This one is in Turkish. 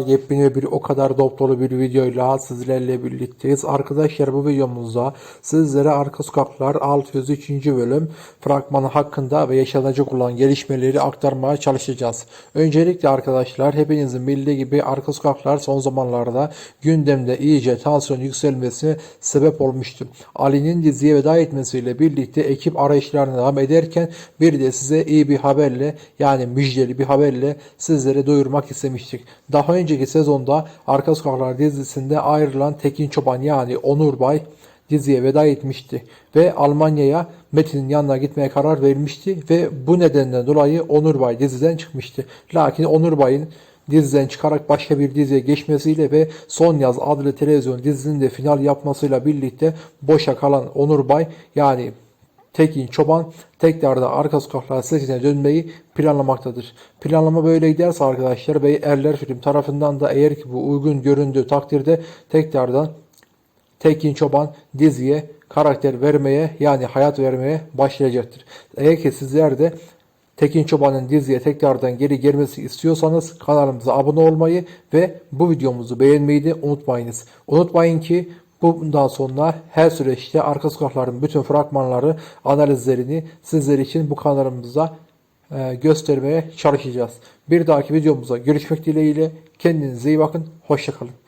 Yepyeni bir o kadar dop dolu bir videoyla sizlerle birlikteyiz. Arkadaşlar bu videomuzda sizlere Arka Sokaklar 603. bölüm fragmanı hakkında ve yaşanacak olan gelişmeleri aktarmaya çalışacağız. Öncelikle arkadaşlar hepinizin bildiği gibi Arka Sokaklar son zamanlarda gündemde iyice tansiyon yükselmesine sebep olmuştu. Ali'nin diziye veda etmesiyle birlikte ekip arayışlarına devam ederken bir de size iyi bir haberle yani müjdeli bir haberle sizlere duyurmak istemiştik. Daha önceki sezonda Arka Sokaklar dizisinde ayrılan Tekin Çoban yani Onur Bay diziye veda etmişti ve Almanya'ya Metin'in yanına gitmeye karar vermişti ve bu nedenden dolayı Onur Bay diziden çıkmıştı. Lakin Onur Bay'ın diziden çıkarak başka bir diziye geçmesiyle ve Son Yaz adlı televizyon dizisinin de final yapmasıyla birlikte boşa kalan Onur Bay yani Tekin Çoban tekrardan arka sokaklar setine dönmeyi planlamaktadır. Planlama böyle giderse arkadaşlar ve Erler Film tarafından da eğer ki bu uygun göründüğü takdirde tekrardan Tekin Çoban diziye karakter vermeye yani hayat vermeye başlayacaktır. Eğer ki sizler de Tekin Çoban'ın diziye tekrardan geri gelmesi istiyorsanız kanalımıza abone olmayı ve bu videomuzu beğenmeyi de unutmayınız. Unutmayın ki bundan sonra her süreçte arka sokakların bütün fragmanları, analizlerini sizler için bu kanalımızda e, göstermeye çalışacağız. Bir dahaki videomuzda görüşmek dileğiyle kendinize iyi bakın. Hoşçakalın.